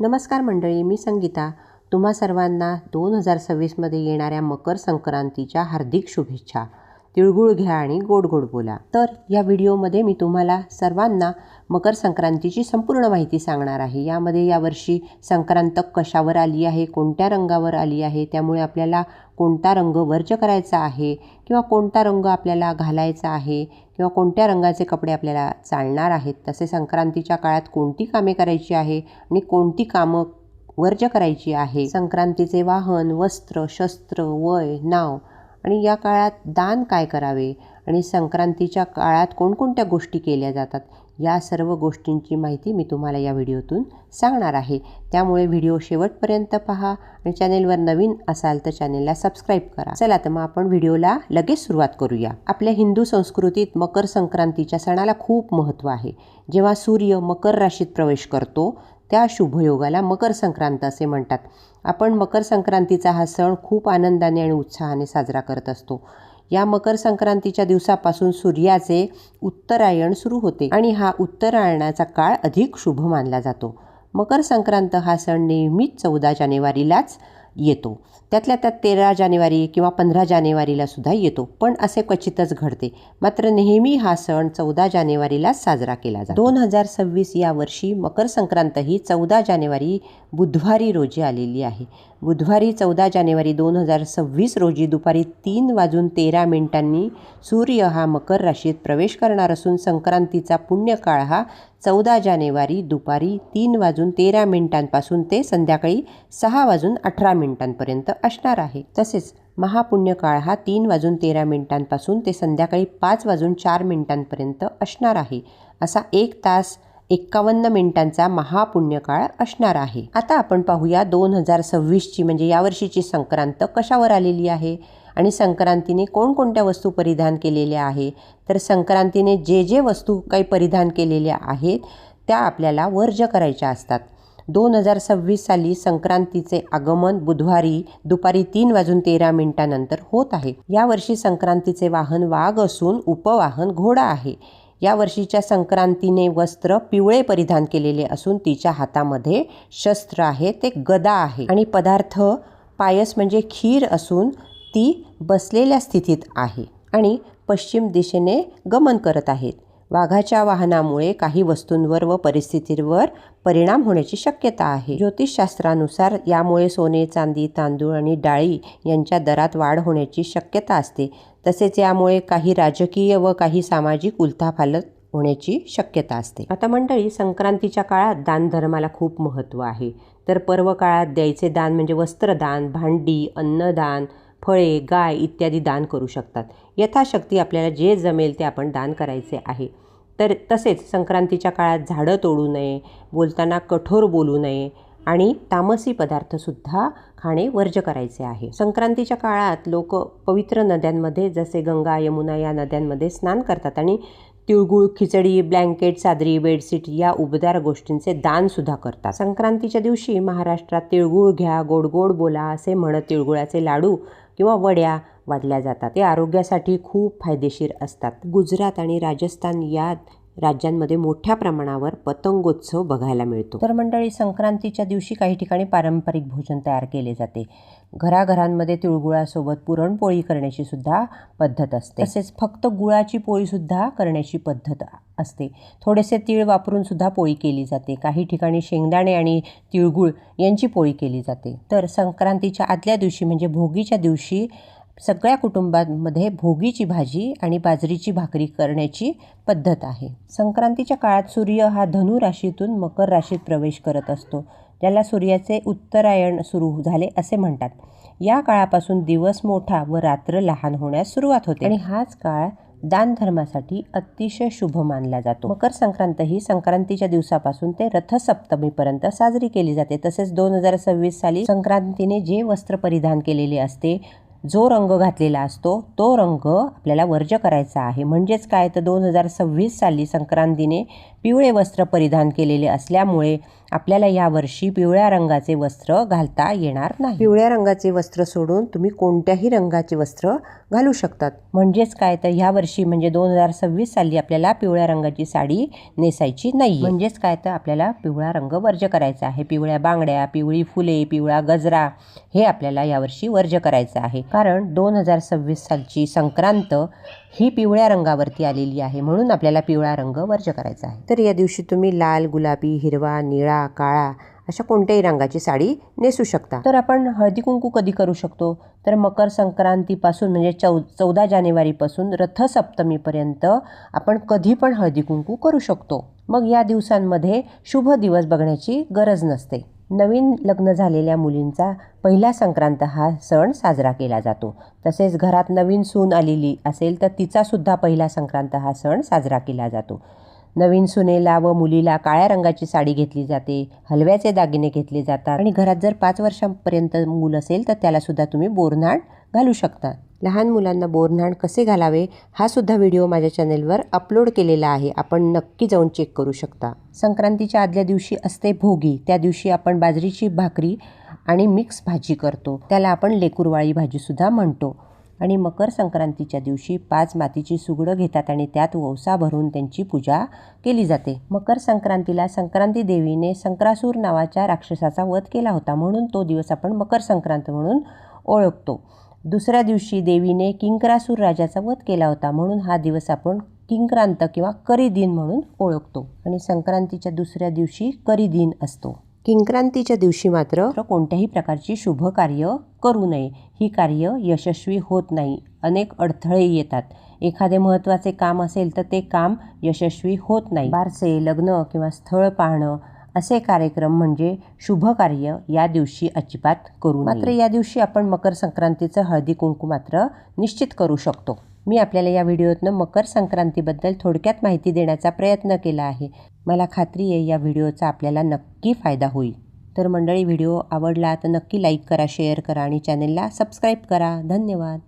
नमस्कार मंडळी मी संगीता. तुम्हा सर्वांना दोन हजार सव्वीसमध्ये येणाऱ्या मकर संक्रांतीच्या हार्दिक शुभेच्छा. तिळगुळ घ्या आणि गोड गोड बोला. तर या व्हिडिओमध्ये मी तुम्हाला सर्वांना मकर संक्रांतीची संपूर्ण माहिती सांगणार आहे. यामध्ये यावर्षी संक्रांत कशावर आली आहे कोणत्या रंगावर आली आहे त्यामुळे आपल्याला कोणता रंग वर्ज करायचा आहे किंवा कोणता रंग आपल्याला घालायचा आहे किंवा कोणत्या रंगाचे कपडे आपल्याला चालणार आहेत तसे संक्रांतीच्या काळात कोणती कामे करायची आहे आणि कोणती कामं वर्ज करायची आहे. संक्रांतीचे वाहन वस्त्र शस्त्र वय नाव आणि या काळात दान काय करावे आणि संक्रांतीच्या काळात कोणकोणत्या गोष्टी केल्या जातात या सर्व गोष्टींची माहिती मी तुम्हाला या व्हिडिओतून सांगणार आहे. त्यामुळे व्हिडिओ शेवटपर्यंत पहा आणि चॅनेलवर नवीन असाल तर चॅनेलला सबस्क्राईब करा. चला तर मग आपण व्हिडिओला लगेच सुरुवात करूया. आपल्या हिंदू संस्कृतीत मकर संक्रांतीच्या सणाला खूप महत्त्व आहे. जेव्हा सूर्य मकर राशीत प्रवेश करतो त्या शुभयोगाला मकर संक्रांत असे म्हणतात. आपण मकर संक्रांतीचा हा सण खूप आनंदाने आणि उत्साहाने साजरा करत असतो. या मकर संक्रांतीच्या दिवसापासून सूर्याचे उत्तरायण सुरू होते आणि हा उत्तरायणाचा काळ अधिक शुभ मानला जातो. मकर संक्रांत हा सण नेहमीच चौदा जानेवारीलाच येतो. त्यातल्या त्यात तेरा जानेवारी किंवा पंधरा जानेवारीला सुद्धा येतो पण असे क्वचितच घडते. मात्र नेहमी हा सण चौदा जानेवारीला साजरा केला जातो. दोन हजार सव्वीस या वर्षी मकर संक्रांत ही चौदा जानेवारी बुधवारी रोजी आलेली आहे. बुधवारी चौदा जानेवारी दोन हजार सव्वीस रोजी दुपारी तीन वाजून तेरा मिनिटांनी सूर्य हा मकर राशीत प्रवेश करणार असून संक्रांतीचा पुण्यकाळ हा चौदा जानेवारी दुपारी तीन वाजून तेरा मिनिटांपासून ते संध्याकाळी सहा वाजून अठरा मिनिटांपर्यंत असणार आहे. तसेच महापुण्यकाळ हा तीन वाजून तेरा मिनिटांपासून ते संध्याकाळी पाच वाजून चार मिनिटांपर्यंत असणार आहे. असा एक तास एक्कावन्न मिनिटांचा महापुण्यकाळ असणार आहे. आता आपण पाहूया दोन हजार सव्वीसची म्हणजे यावर्षीची संक्रांत कशावर आलेली आहे? आणि संक्रांतीने कोणकोणत्या वस्तू परिधान केलेल्या आहे तर संक्रांतीने जे जे वस्तू काही परिधान केलेल्या आहेत त्या आपल्याला वर्ज करायच्या असतात. दोन हजार सव्वीस साली संक्रांतीचे आगमन बुधवारी दुपारी तीन वाजून तेरा मिनिटानंतर होत आहे. यावर्षी संक्रांतीचे वाहन वाघ असून उपवाहन घोडा आहे. या वर्षीच्या संक्रांतीने वस्त्र पिवळे परिधान केलेले असून तिच्या हातामध्ये शस्त्र आहे ते गदा आहे. आणि पदार्थ पायस म्हणजे खीर असून ती बसलेल्या स्थितीत आहे आणि पश्चिम दिशेने गमन करत आहेत. वाघाच्या वाहनामुळे काही वस्तूंवर व परिस्थितीवर परिणाम होण्याची शक्यता आहे. ज्योतिषशास्त्रानुसार यामुळे सोने चांदी तांदूळ आणि डाळी यांच्या दरात वाढ होण्याची शक्यता असते. तसेच यामुळे काही राजकीय व काही सामाजिक उलथाफालत होण्याची शक्यता असते. आता मंडळी संक्रांतीच्या काळात दानधर्माला खूप महत्त्व आहे. तर पर्व काळात द्यायचे दान म्हणजे वस्त्रदान भांडी अन्नदान फळे गाय इत्यादी दान करू शकतात. यथाशक्ती आपल्याला जे जमेल ते आपण दान करायचे आहे. तर तसेच संक्रांतीच्या काळात झाडं तोडू नये बोलताना कठोर बोलू नये आणि तामसी पदार्थसुद्धा खाणे वर्ज करायचे आहे. संक्रांतीच्या काळात लोक पवित्र नद्यांमध्ये जसे गंगा यमुना या नद्यांमध्ये स्नान करतात आणि तिळगुळ खिचडी ब्लँकेट सादरी बेडशीट या उबदार गोष्टींचे दानसुद्धा करतात. संक्रांतीच्या दिवशी महाराष्ट्रात तिळगुळ घ्या गोड गोड बोला असे म्हणत तिळगुळाचे लाडू किंवा वड्या वाढल्या जातात. ते आरोग्यासाठी खूप फायदेशीर असतात. गुजरात आणि राजस्थान या राज्यांमध्ये मोठ्या प्रमाणावर पतंगोत्सव बघायला मिळतो. तर मंडळी संक्रांतीच्या दिवशी काही ठिकाणी पारंपरिक भोजन तयार केले जाते. घराघरांमध्ये तिळगुळासोबत पुरणपोळी करण्याची सुद्धा पद्धत असते. तसेच फक्त गुळाची पोळीसुद्धा करण्याची पद्धत असते. थोडेसे तीळ वापरून सुद्धा पोळी केली जाते. काही ठिकाणी शेंगदाणे आणि तिळगुळ यांची पोळी केली जाते. तर संक्रांतीच्या आदल्या दिवशी म्हणजे भोगीच्या दिवशी सगळ्या कुटुंबांमध्ये भोगीची भाजी आणि बाजरीची भाकरी करण्याची पद्धत आहे. संक्रांतीच्या काळात सूर्य हा धनु राशीतून मकर राशीत प्रवेश करत असतो. ज्याला सूर्याचे उत्तरायण सुरू झाले असे म्हणतात. या काळापासून दिवस मोठा व रात्र लहान होण्यास सुरुवात होते. आणि हाच काळ दानधर्मासाठी अतिशय शुभ मानला जातो. मकर संक्रांत ही संक्रांतीच्या दिवसापासून ते रथसप्तमीपर्यंत साजरी केली जाते. तसेच दोन हजार सव्वीस साली संक्रांतीने जे वस्त्र परिधान केलेले असते जो रंग घातलेला असतो तो रंग आपल्याला वर्ज करायचा आहे. म्हणजेच काय? तर दोन हजार सव्वीस साली संक्रांतीने पिवळे वस्त्र परिधान केलेले असल्यामुळे आपल्याला यावर्षी पिवळ्या रंगाचे वस्त्र घालता येणार नाही. पिवळ्या रंगाचे वस्त्र सोडून तुम्ही कोणत्याही रंगाचे वस्त्र घालू शकतात. म्हणजेच काय? तर ह्या वर्षी म्हणजे दोन हजार सव्वीस साली आपल्याला पिवळ्या रंगाची साडी नेसायची नाही म्हणजेच काय? तर आपल्याला पिवळा रंग वर्ज करायचा आहे. पिवळ्या बांगड्या पिवळी फुले पिवळा गजरा हे आपल्याला यावर्षी वर्ज करायचं आहे. कारण दोन हजार सव्वीस सालची संक्रांत ही पिवळ्या रंगावरती आलेली आहे. म्हणून आपल्याला पिवळा रंग वर्ज करायचा आहे. तर या दिवशी तुम्ही लाल गुलाबी हिरवा निळा काळा अशा कोणत्याही रंगाची साडी नेसू शकता. तर आपण हळदी कुंकू कधी करू शकतो? तर मकर संक्रांतीपासून म्हणजे चौ चौदा जानेवारीपासून रथसप्तमीपर्यंत आपण कधी पण हळदी कुंकू करू शकतो. मग या दिवसांमध्ये शुभ दिवस बघण्याची गरज नसते. नवीन लग्न झालेल्या मुलींचा पहिला संक्रांत हा सण साजरा केला जातो. तसेच घरात नवीन सून आलेली असेल तर तिचासुद्धा पहिला संक्रांत हा सण साजरा केला जातो. नवीन सुनेला व मुलीला काळ्या रंगाची साडी घेतली जाते. हलव्याचे दागिने घेतले जातात. आणि घरात जर पाच वर्षांपर्यंत मूल असेल तर त्यालासुद्धा तुम्ही बोरनाण घालू शकता. लहान मुलांना बोरनाण कसे घालावे हा सुद्धा व्हिडिओ माझ्या चॅनेलवर अपलोड केलेला आहे. आपण नक्की जाऊन चेक करू शकता. संक्रांतीच्या आदल्या दिवशी असते भोगी. त्या दिवशी आपण बाजरीची भाकरी आणि मिक्स भाजी करतो. त्याला आपण लेकुरवाळी भाजीसुद्धा म्हणतो. आणि मकर संक्रांतीच्या दिवशी पाच मातीची सुगडं घेतात आणि त्यात वौसा भरून त्यांची पूजा केली जाते. मकर संक्रांतीला संक्रांती देवीने संक्रासूर नावाच्या राक्षसाचा वध केला होता म्हणून तो दिवस आपण मकर संक्रांत म्हणून ओळखतो. दुसऱ्या दिवशी देवीने किंकरासूर राजाचा वध केला होता म्हणून हा दिवस आपण किंक्रांत किंवा करी दिन म्हणून ओळखतो आणि संक्रांतीच्या दुसऱ्या दिवशी करी दिन असतो. किंक्रांतीच्या दिवशी मात्र कोणत्याही प्रकारची शुभ कार्य करू नये. ही कार्य यशस्वी होत नाही. अनेक अडथळे येतात. एखादे महत्त्वाचे काम असेल तर ते काम यशस्वी होत नाही. बारसे लग्न किंवा स्थळ पाहणं असे कार्यक्रम म्हणजे शुभ कार्य या दिवशी अजिबात करू मात्र या दिवशी आपण मकर संक्रांतीचं हळदी कुंकू मात्र निश्चित करू शकतो. मी आपल्याला या व्हिडिओतनं मकर संक्रांतीबद्दल थोडक्यात माहिती देण्याचा प्रयत्न केला आहे. मला खात्री आहे या व्हिडिओचा आपल्याला नक्की फायदा होईल. तर मंडळी व्हिडिओ आवडला तर नक्की लाईक करा शेअर करा आणि चॅनलला सबस्क्राईब करा. धन्यवाद.